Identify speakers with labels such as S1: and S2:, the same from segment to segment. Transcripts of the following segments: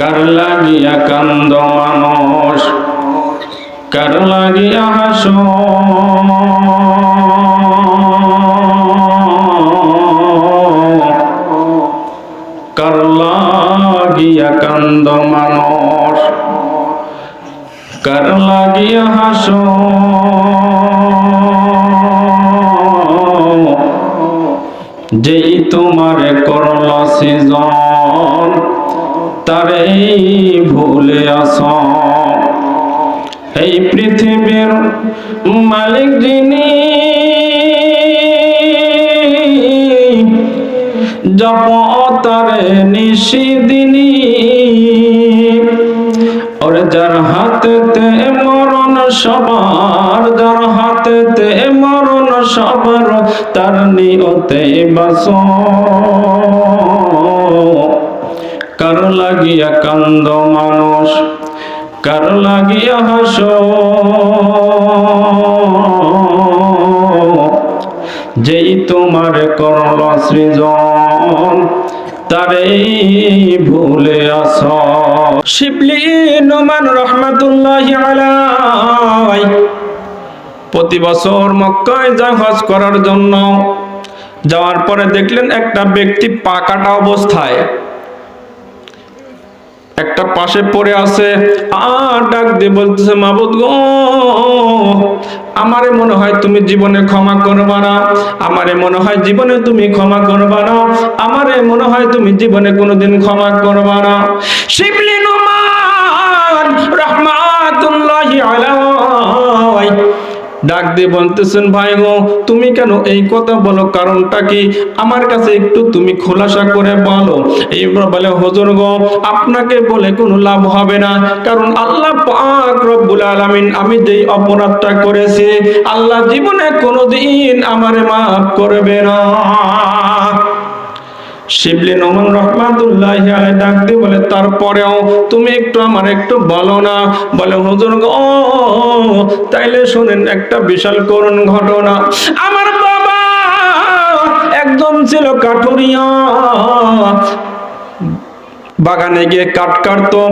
S1: কার লাগিয়া কান্দ মানুষ কার লাগিয়া হাস কার লাগিয়া কান্দ মানুষ কার লাগিয়া হাস যেই তোমারে করল সৃজন তারে ভুলে আস। এই পৃথিবীর মালিক যিনি জপ তারে নিশিদিনী ওরে যার হাতেতে মরণ সবার, যার হাতেতে মরণ সবার, তার নিয়তে বাস। কার লাগিয়া কান্দ মানুষ? কার লাগিয়া হাস? যেই তোমার করল সৃজন তারে ভুলে আস। শিবলি নোমান রহমাতুল্লাহ আলাই প্রতি বছর মক্কায় যায় হজ করার জন্য যাওয়ার পরে দেখলেন একটা ব্যক্তি পাকাটা অবস্থায়। একটা পাশে পড়ে আছে, আর ডাক দিয়ে বলতেছে, মাবুদ গো, আমারে মনে হয় তুমি জীবনে ক্ষমা করবা না। আমারে মনে হয় জীবনে তুমি ক্ষমা করবা না। আমারে মনে হয় তুমি জীবনে কোনোদিন ক্ষমা করবা না। শিবলি ডাক দিয়ে বলতেছেন, ভাই গো, তুমি কেন এই কথা বলো? কারণটা কি? আমার কাছে একটু তুমি খোলাসা করে বলো। এইবার বলে, হজর গো, আপনাকে বলে কোনো লাভ হবে না। কারণ আল্লাহ পাক রব্বুল আলামিন আমি যেই অপরাধটা করেছি, আল্লাহ জীবনে কোনোদিন আমারে মাফ করবে না। শিবলি নমন রহমাতুল্লাহ আলাই ডাক দিয়ে বলে, তারপরেও তুমি একটু আমার একটু বলো না। বলে, হুজুর গো, তাইলে শুনেন একটা বিশাল করুণ ঘটনা। আমার বাবা একদম ছিল কাঠুরিয়া। বাগানে গিয়ে কাঠ কাটতো,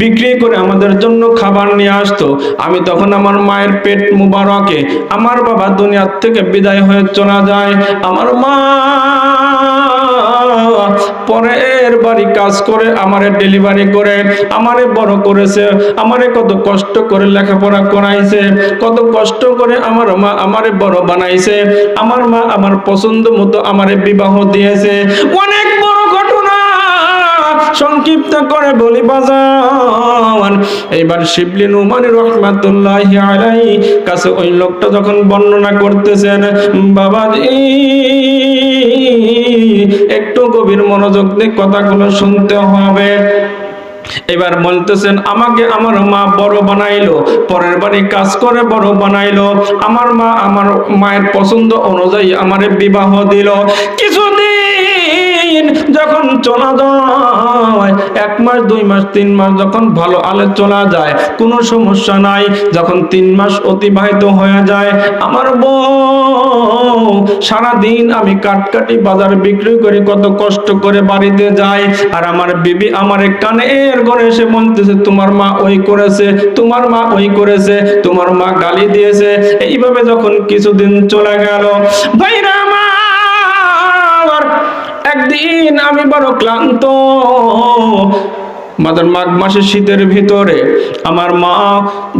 S1: বিক্রি করে আমাদের জন্য খাবার নিয়ে আসতো। আমি তখন আমার মায়ের পেট মুবারকে, আমার বাবা দুনিয়ার থেকে বিদায় হয়ে চলে যায়। আমার মা পরের বাড়ি কাজ করে, আমারে ডেলিভারি করে, আমারে বড় করেছে, আমারে কত কষ্ট করে লেখাপড়া করাইছে, কত কষ্ট করে আমার মা আমারে বড় বানাইছে, আমার মা আমার পছন্দ মতো আমারে বিবাহ দিয়েছে। অনেক বড় ঘটনা সংক্ষিপ্ত করে বলি, বাজান। এইবার শিবলি নুমানি রহমাতুল্লাহ আলাই কাছে ওই লোকটা যখন বর্ণনা করতেছেন, বাবা একটু গভীর মনোযোগ দিয়ে কথাগুলো শুনতে হবে। এবার বলতেছেন, আমাকে আমার মা বড় বানাইলো, পরের বাড়ি কাজ করে বড় বানাইলো। আমার মা আমার মায়ের পছন্দ অনুযায়ী আমারে বিবাহ দিল। কিছুদিন যখন চলা যায়, এক মাস, দুই মাস, তিন মাস যখন ভালো আলে চলা যায়, কোনো সমস্যা নাই। যখন তিন মাস অতিবাহিত হয়ে যায়, আমার বউ, সারাদিন আমি কাটকাটি বাজার বিক্রি করে কত কষ্ট করে বাড়িতে যাই, আর আমার বিবি আমার কানের ঘরে এসে বলতেছে, তোমার মা ওই করেছে, তোমার মা ওই করেছে, তোমার মা গালি দিয়েছে। এইভাবে যখন কিছুদিন চলে গেল, ভাইরা একদিন আমি বড় ক্লান্ত। মাদার মাঘ মাসে শীতের ভিতরে আমার মা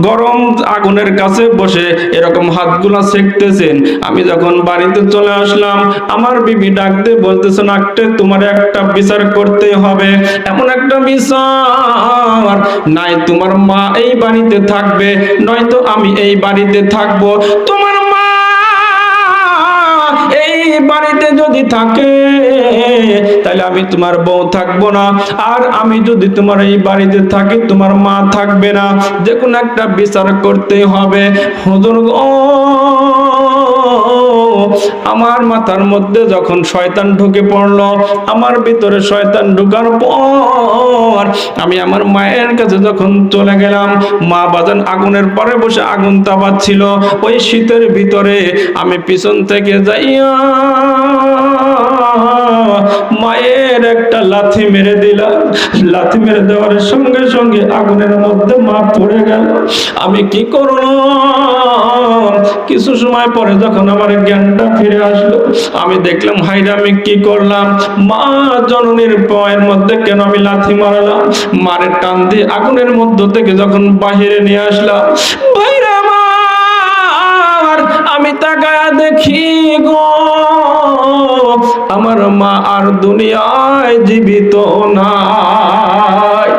S1: গরম আগুনের কাছে বসে এরকম হাতগুলা সেকতেছেন আমি যখন বাড়িতে চলে আসলাম, আমার বিবি ডাকতে বলতেছেন আটটে তোমার একটা বিচার করতে হবে। এমন একটা বিচার। নাই, তোমার মা এই বাড়িতে থাকবে, নয়তো আমি এই বাড়িতে থাকব। তোমার বাড়িতে যদি থাকে, তাহলে আমি তোমার বউ থাকব না। আর আমি যদি তোমার এই বাড়িতে থাকি, তোমার মা থাকবে না। যে কোনো একটা বিচার করতে হবে। হুজুর গো আমার মাথার মধ্যে যখন শয়তান ঢুকে পড়ল, আমার ভিতরে শয়তান ঢুকার পর আমি আমার মায়ের কাছে যখন চলে গেলাম, মা বাজান আগুনের পরে বসে আগুন তাপাচ্ছিল ওই শীতের ভিতরে আমি পিছন থেকে যাইয়া মায়ের একটা লাথি মেরে দিলাম। লাথি মেরে দেওয়ার সঙ্গে সঙ্গে আগুনের মধ্যে মা পড়ে গেল। আমি কি করলাম? কিছু সময় পরে যখন আমার জ্ঞানটা ফিরে আসলো, আমি দেখলাম হাইরে আমি কি করলাম? মা জননীর পায়ের মধ্যে কেন আমি লাথি মারলাম? মারের টান দিয়ে আগুনের মধ্য থেকে যখন বাহিরে নিয়ে আসলাম, বাইরে আমার, আমি তাকায়া দেখি গো, আমার মা আর দুনিয়ায় জীবিত নাই।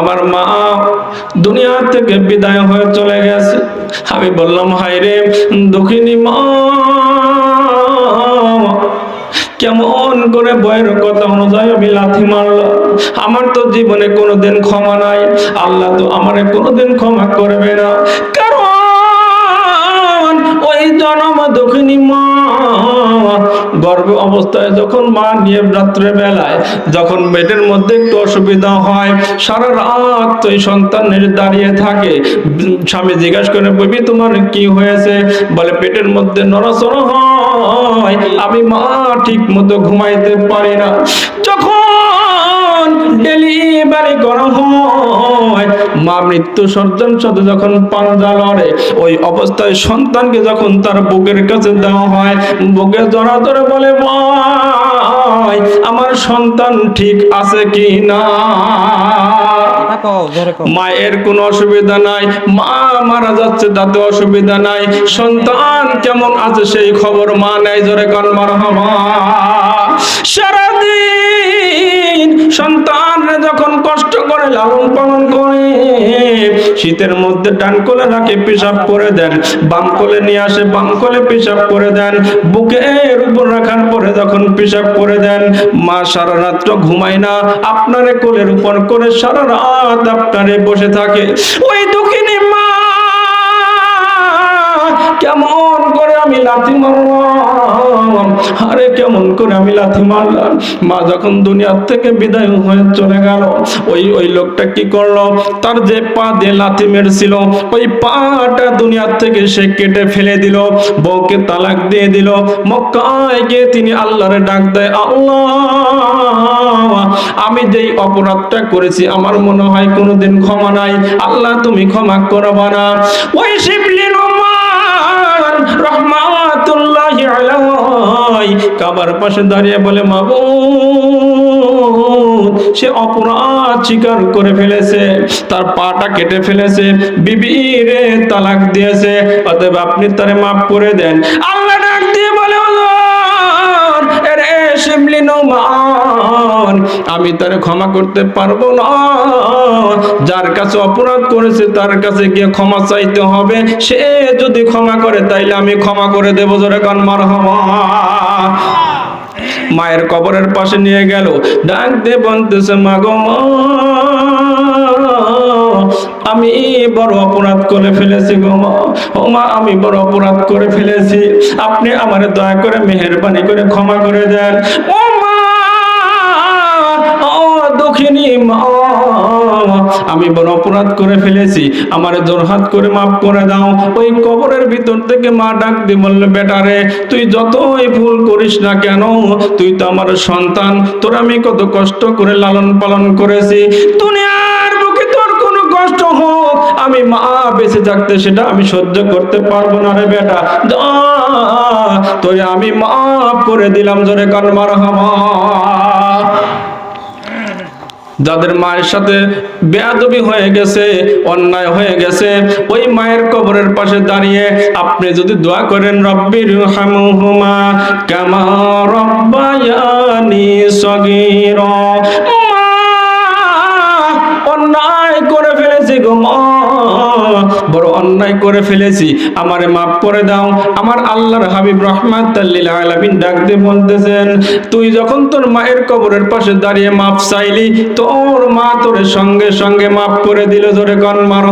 S1: আমার মা দুনিয়া থেকে বিদায় হয়ে চলে গেছে। আমি বললাম হাই রে দুঃখিনী মা, কেমন করে বয়ের কথা অনুযায়ী আমি লাথি মারলাম। আমার তো জীবনে কোনোদিন ক্ষমা নাই। আল্লাহ তো আমারে কোনোদিন ক্ষমা করবে না। কারণ ওই জনম দক্ষিণী মা গর্ভ অবস্থায় যখন মা নিয়ে রাত্রে বেলায় যখন পেটের মধ্যে একটু অসুবিধা হয়, সারা রাত এই সন্তানের দাঁড়িয়ে থাকে। স্বামী জিজ্ঞাসা করে, ববি, তোমার কি হয়েছে? বলে, পেটের মধ্যে নড়াচড়া হয়। আমি মা ঠিক মতো ঘুমাইতে পারি না। যখন ডেলিভারি করা হয় মা মৃত্যু সর্জন সাথে যখন পাঞ্জা লড়ে ওই অবস্থায় সন্তানকে যখন তার বুকের কাছে দেওয়া হয় বুকে জড়া ধরে বলে ভাই আমার সন্তান ঠিক আছে কি না মায়ের কোনো অসুবিধা নাই মা মারা যাচ্ছে তাতে অসুবিধা নাই সন্তান কেমন আছে সেই খবর মা নেয় জোরে কন মার সারাদিন সন্তান যখন কষ্ট করে, লালন পালন করে, শীতের মধ্যে ডান কোলে রাখে পেশাব করে দেন, বাম কোলে নিয়ে আসে, বাম কোলে পেশাব করে দেন বুকের উপর রাখার পরে যখন পেশাব করে দেন, মা সারা রাত্র ঘুমায় না, আপনারে কোলের উপর করে সারা রাত আপনারে বসে থাকে। ওই দুঃখিনী মা, কেমন করে আমি লাথি মারলাম আরে কেমন করে আমি লাথি মারলাম। মা যখন দুনিয়ার থেকে বিদায় হয়ে চলে গেল, ওই ওই লোকটা কি করল? তার যে পা দিয়ে লাথি মেরেছিল, ওই পাটা দুনিয়ার থেকে সে কেটে ফেলে দিল, বউকে তালাক দিয়ে দিল। মক্কায় গিয়ে তিনি আল্লাহরে ডাক দেয়, আল্লাহ, আমি যেই অপরাধটা করেছি, আমার মনে হয় কোনোদিন ক্ষমা নাই। আল্লাহ, তুমি ক্ষমা করবা না। ওই শিবলি রহমান, রহমাতুল্লাহি আলাই কাবার পাশে দাঁড়িয়ে বলে মাবু সে অপরাধ স্বীকার করে ফেলেছে। তার পাটা কেটে ফেলেছে। বিবি রে তালাক দিয়েছে। অতএব আপনি তারে মাফ করে দেন। আল্লাহ আমি তারে ক্ষমা করতে পারব না। যার কাছে অপরাধ করেছে, তার কাছে গিয়ে ক্ষমা চাইতে হবে। সে যদি ক্ষমা করে, তাইলে আমি ক্ষমা করে দেবো জোরে কান মার মায়ের কবরের পাশে নিয়ে গেল। ডাক দে বলতেছে, মা গো মা। আমি বড় অপরাধ করে ফেলেছি গো মা। ও মা, আমি বড় অপরাধ করে ফেলেছি। আপনি আমার দয়া করে মেহেরবানি করে ক্ষমা করে দেন। ও মা, ও দক্ষিণী মা, আমি বড় অপরাধ করে ফেলেছি। আমার জোরহাত করে মাফ করে দাও। ওই কবরের ভিতর থেকে মা ডাক দিয়ে বললে বেটারে তুই যতই ভুল করিস না কেন, তুই তো আমার সন্তান। তোর আমি কত কষ্ট করে লালন পালন করেছি। দুনিয়ার কষ্ট হোক, আমি মা বেঁচে থাকতে সেটা আমি সহ্য করতে পারব না রে বেটা। তোরে আমি মাফ করে দিলাম, জোরে কান মার যাদের মায়ের সাথে বেয়াদবি হয়ে গেছে, অন্যায় হয়ে গেছে, ওই মায়ের কবরের পাশে দাঁড়িয়ে আপনি যদি দোয়া করেন, রব্বির হামুহুমা কামা রব্বায়ানি সগীরা। ফেলেছি গো বড় অন্যায় করে ফেলেছি। আমারে মাফ করে দাও। আমার আল্লাহর হাবিব রহমাত আলামিন ডাকতে বলতেছেন, তুই যখন তোর মায়ের কবরের পাশে দাঁড়িয়ে মাপ চাইলি, তোর মা তোর সঙ্গে সঙ্গে মাপ করে দিল তোরে কন মার